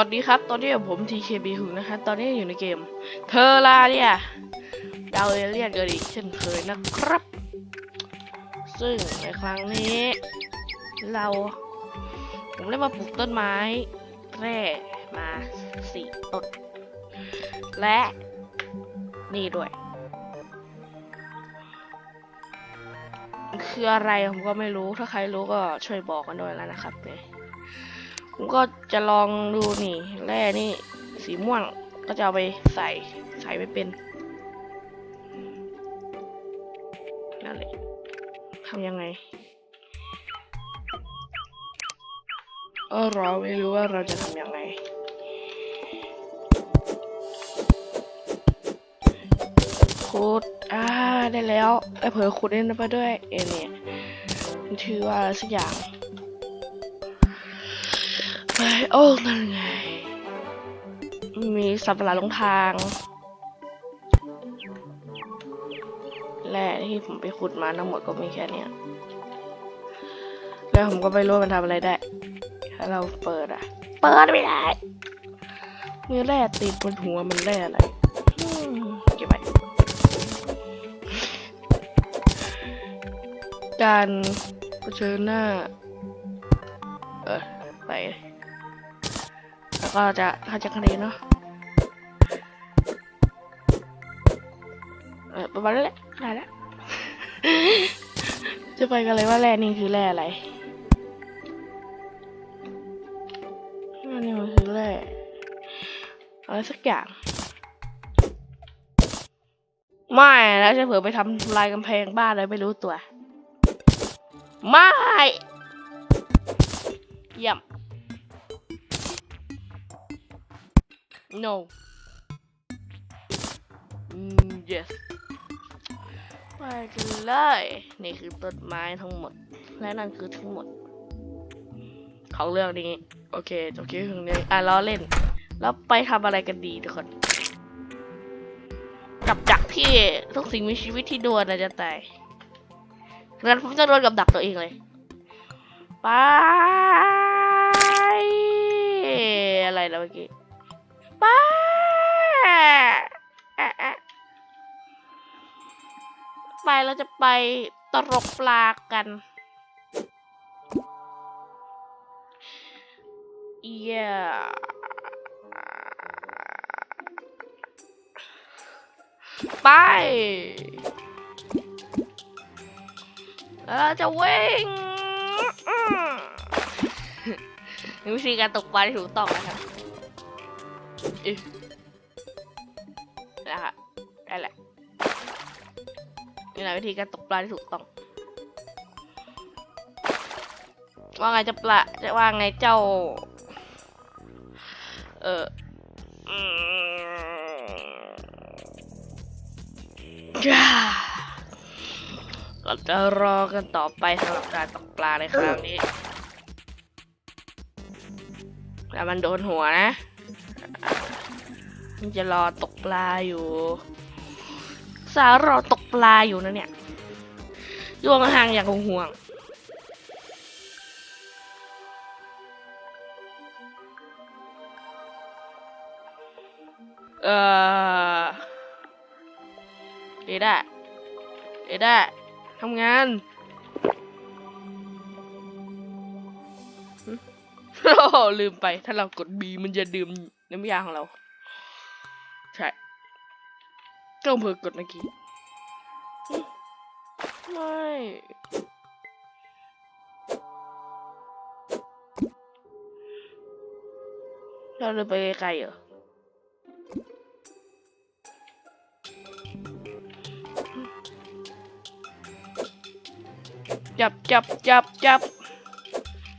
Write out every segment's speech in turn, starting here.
วัสดีครับ ตอนนี้ผม TKB หึงนะคะ ตอนนี้อยู่ในเกม เทอราเนี่ย ดาวเอเลียนกันอีกเช่นเคยนะครับ ซึ่งในครั้งนี้ เรา ผมได้มาปลูกต้นไม้แร่มาสี่ต้น และ นี่ด้วย คืออะไรผมก็ไม่รู้ ถ้าใครรู้ก็ช่วยบอกกันด้วยแล้วนะครับเนี่ย ผมก็จะลองดูนี่แร่นี่สีม่วงก็จะเอาไปใส่ใส่ไม่เป็นนั่นแหละทำยังไงเออเราไม่รู้ว่าเราจะทำยังไงขุดอ่าได้แล้วไอ้เผลอขุดเล่นไปด้วยเอเนี่ยชื่อว่าอะไรสักอย่าง ไปโอ้นั่นไง มีสับหลาดลงทางแร่ที่ผมไปขุดมาทั้งหมดก็มีแค่เนี้ยแล้วผมก็ไม่รู้ว่ามันทำอะไรได้ ถ้าเราเปิดอะเปิดไม่ได้ มีแร่ติดบนหัวมันแร่อะไรเก็บไวการเผชิญหน้า เออไป แล้วก็จะเข้าจากทะเลเนาะเออประมาณนั้นแหละได้แล้ว จะไปกันเลยว่าแร่นี่คือแร่อะไรนี่มันคือแร่อะไรสักอย่าง ไม่แล้วจะเผื่อไปทำลายกำแพงบ้านเลยไม่รู้ตัว ไม่เยี่ย no อืม yes ไปกันเลยนี่คือต้นไม้ทั้งหมด และนั่นคือทั้งหมด ของเรื่องนี้ โอเคจบคลิปถึงนี้อะล้อเล่น แล้วไปทำอะไรกันดีทุกคนกับจากที่ทุกสิ่งมีชีวิตที่โดนนะจะตายงั้นผมจะโดนกับดักตัวเองเลย ไป อะไรนะเมื่อกี้ ปแอะแอะไปเราจะไปตรกปลากันเย้ไป แล้วเราจะวิ่งวิธีการตกปลาที่ถูกต้องนะครับ นะคะได้แหละนี่แหละวิธีการตกปลาที่ถูกต้อง ว่าไงจะปลาจะว่าไงเจ้า เอออืมจ้าเราจะรอกันต่อไปสำหรับการตกปลาในครั้งนี้แต่มันโดนหัวนะ จะรอตกปลาอยู่ สาวรอตกปลาอยู่นะเนี่ยยวงห่างอย่างห่วงเออเอด้าเอด้าทำงานโอ้ลืมไป ถ้าเรากด B มันจะดื่มน้ำยาของเรา ใช่ก็เพิ่งกดเมื่อกี้ ไม่ เราเลยไปไกลๆเหรอจับจับจับจับ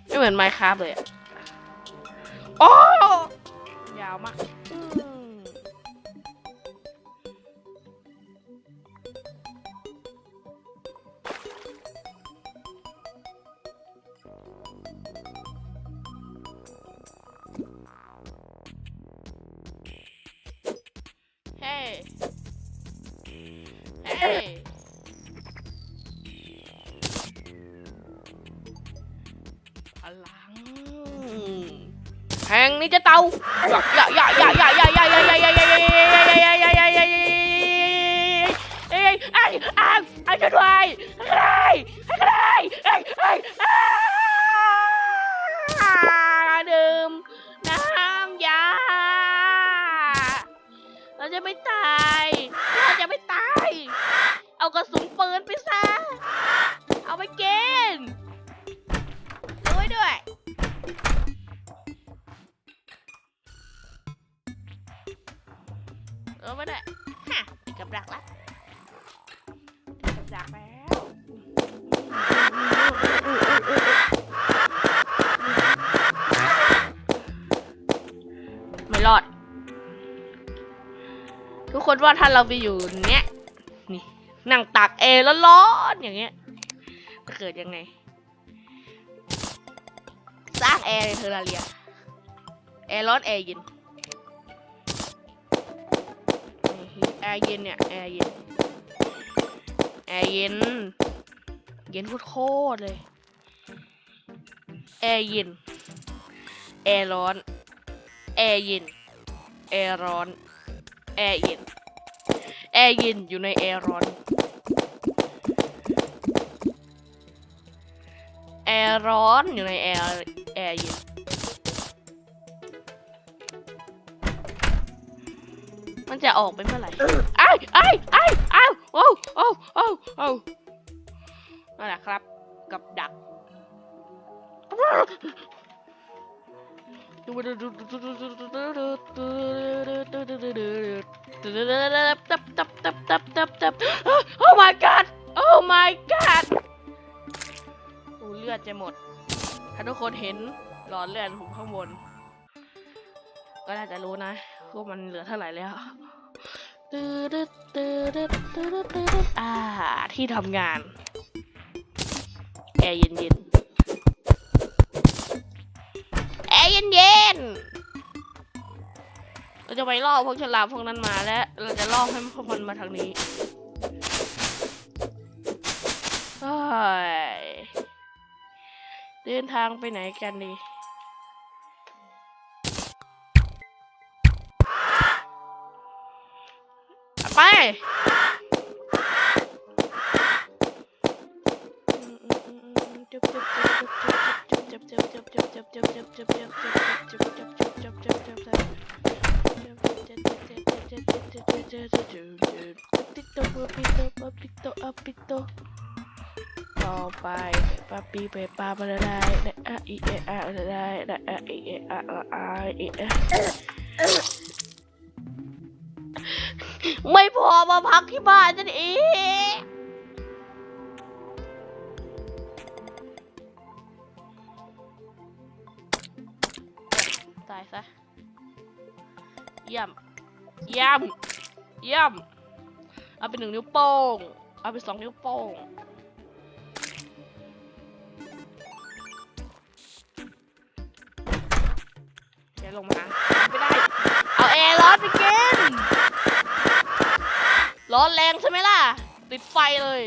ไม่เหมือนไมค์ครับเลยอะโอ้ยาวมาก แห่งนี้จะเตาอย่าอย่าอย่าอย่าอย่าอย่าอย่าอย่าอย่าอย่าอย่าอย่าอย่าอย่าอย่าเอ้ยไอ้ไอ้ไอ้ช่วยด้วยไอ้ไอ้ไอ้ไอ้ไอ้ดื่มน้ำยาเราจะไม่ตายเราจะไม่ตายเอากระสุนปืนไปซ ออไม่ได้ฮะติดกับดักละติดกับดักแล้วไม่รอด ทุกคนว่าถ้าเราไปอยู่เนี้ยนี่นั่งตากแอร์ร้อนๆอย่างเงี้ยจะเกิดยังไง สร้างแอร์ในเทอร์ราเรียแอร์ร้อนแอร์เย็น ร์เย็นเนี่ย แอร์เย็น แอร์เย็น เย็นโคตรเลย แอร์เย็น แอร์ร้อน แอร์เย็น แอร์ร้อน แอร์เย็น แอร์เย็นอยู่ในแอร์ร้อน แอร์ร้อนอยู่ในแอร์แอร์เย็น มันจะออกไปเมื่อไหร่ไอ้ไอ้ไอ้ไอ้โอ้โอ้โอ้โอ้นั่นแหละครับ กับดักโอ้ my god โอ้ my god โอ้เลือดจะหมดถ้าทุกคนเห็นหลอดเลือดผมข้างบนก็น่าจะรู้นะว่ามันเหลือเท่าไหร่แล้วตืดดตืดด ตืดดตืดดอ่า ที่ทำงาน แอร์เย็นเย็นแอร์เย็นเย็นเราจะไปล่อพวกฉลามพวกนั้นมาแล้วเราจะล่อให้พวกมันมาทางนี้เฮ้ยเดินทางไปไหนกันดี Okay. ไม่พอมาพักที่บ้านฉันอีกตายซะย่ำย่ำย่ำเอาเป็นหนึ่งนิ้วโป้ง เอาเป็นสองนิ้วโป้งเดี๋ลงมา ไม่ได้ เอาแอร์ร้อนไปกิน ร้อนแรงใช่ไหมล่ะ ติดไฟเลย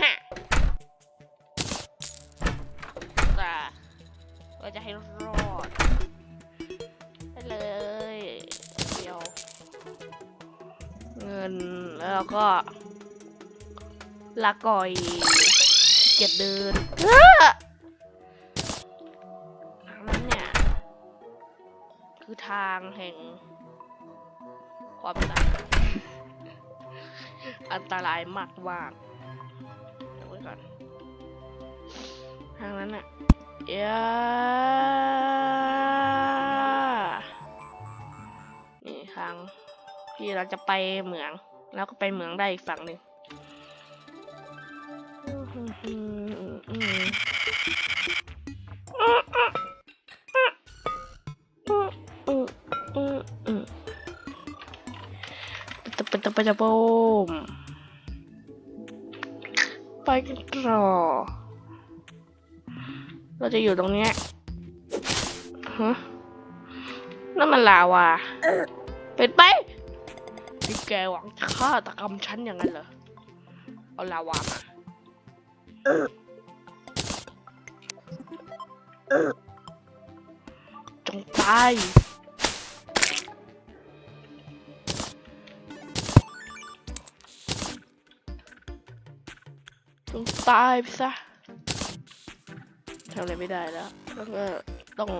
ฮะแต่เราจะให้รอดได้เลยเดี๋ยวเงินแล้วก็ลาก่อยเกียดเดินเอ้อทางนั้นเนี่ย คือทางแห่ง ความตายอันตรายมากว่างเอาไว้ก่อนทางนั้นน่ะเอ้นี่ทางที่เราจะไปเหมือง แล้วก็ไปเหมืองได้อีกฝั่งหนึ่ง ปะปะปะปะโบมไปกันต่อเราจะอยู่ตรงเนี้ยฮะนั่นมันลาวาเป็นไปที่แกหวังจะฆาตกรรมฉันอย่างนั้นเหรอ เอาลาวามาจงตาย ตายไปซะทำอะไรไม่ได้แล้วแล้วก็ต้อง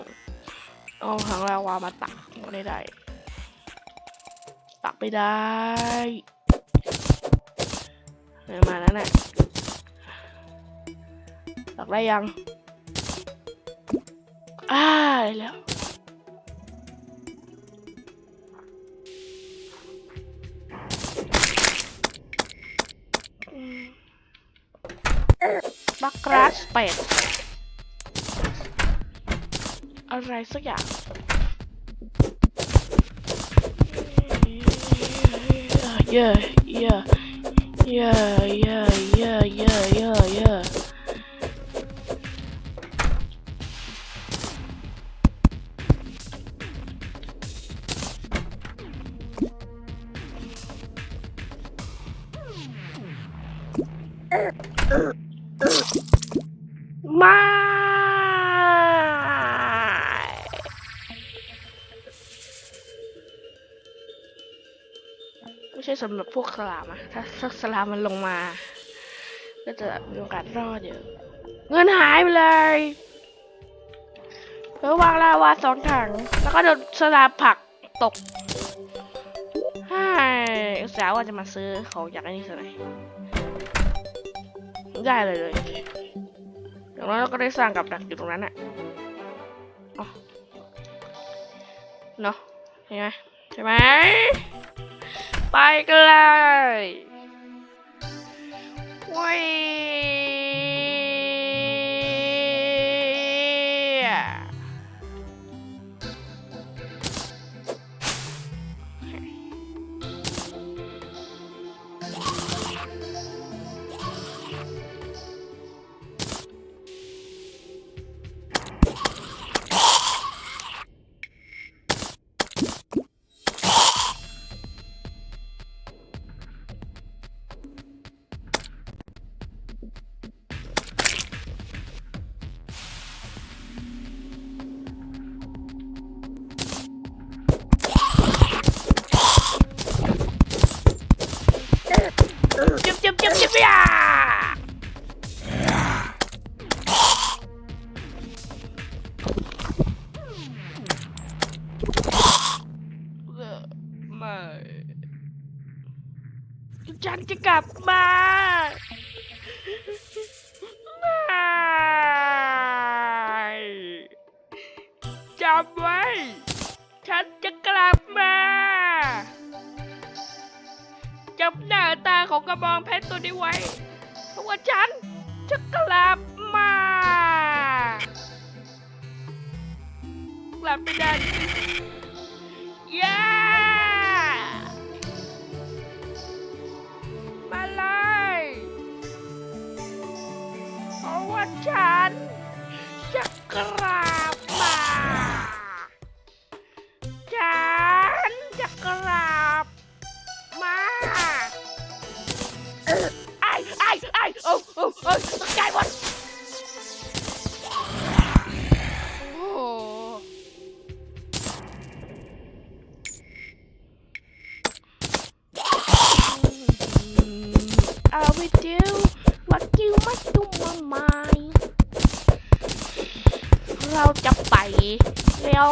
เอาหางลาวามาตักไม่ได้ ตักไม่ได้มาแล้วน่ะตักได้ยัง อ่าได้แล้ว สเป็ดอะไรสักอย่างเย่เย่เย่เย่ สำหรับพวกสลามอะถ้าถ้าสลามมันลงมา ก็จะมีโอกาสรอดเยอะเงินหายไปเลยเพื่อวางลาวาสองถัง แล้วก็โดนสลามผลักตกฮ่าสาห์ว่าจะมาซื้อของอยากไอ้นี่ซะหน่อยไม่ได้เลยเลยอย่างน้อยเราก็ได้สร้างกับดักอยู่ตรงนั้นอะอ๋อเนาะใช่ไหมใช่ไหม ไปกันเลยว้ จำไว้ ฉันจะกลับมาจำหน้าตาของกระบองเพชรตัวนี้ไว้ เพราะว่าฉันจะกลับมา กลับไม่ได้ย่ามาเลยเพราะว่าฉันจะกลับ เราจะไปแล้ว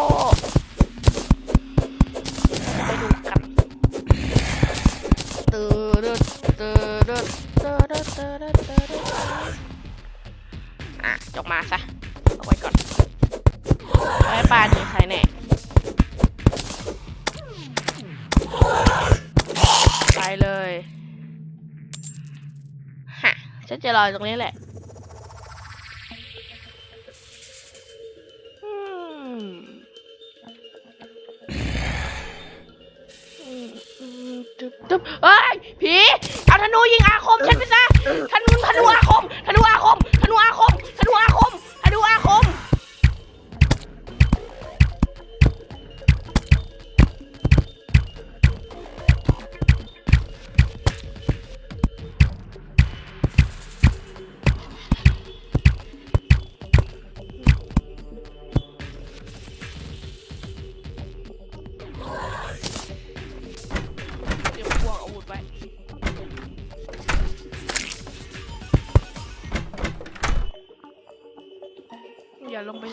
ไปดูกันเตืดดตืดดตืดดตืดดตืดดอะจกมาซะเอาไว้ก่อนไว้ปลาหนีใครแน่ไปเลยฮะฉันจะรอตรงนี้แหละ เอ้ยผีเอาธนูยิงอาคมฉันไปซะธนูธนูอาคม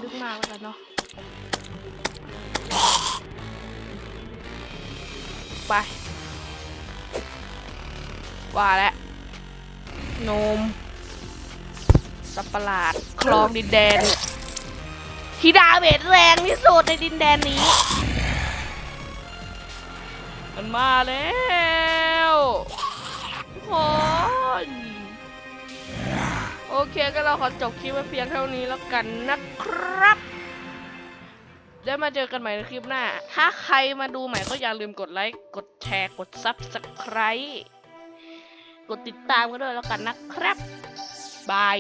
ลึกมากแล้วกันเนาะไปว่าแล้วนมสัตว์ประหลาด คลองดินแดนที่ดาเมจแรงที่สุดในดินแดนนี้ มันมาแล้วทุกคน โอเคก็เราขอจบคลิปไว้เพียงเท่านี้แล้วกันนะครับ แล้วมาเจอกันใหม่ในคลิปหน้า ถ้าใครมาดูใหม่ก็อย่าลืมกดไลค์ กดแชร์ กดซับสไคร b e กดติดตามกันด้วยแล้วกันนะครับ บาย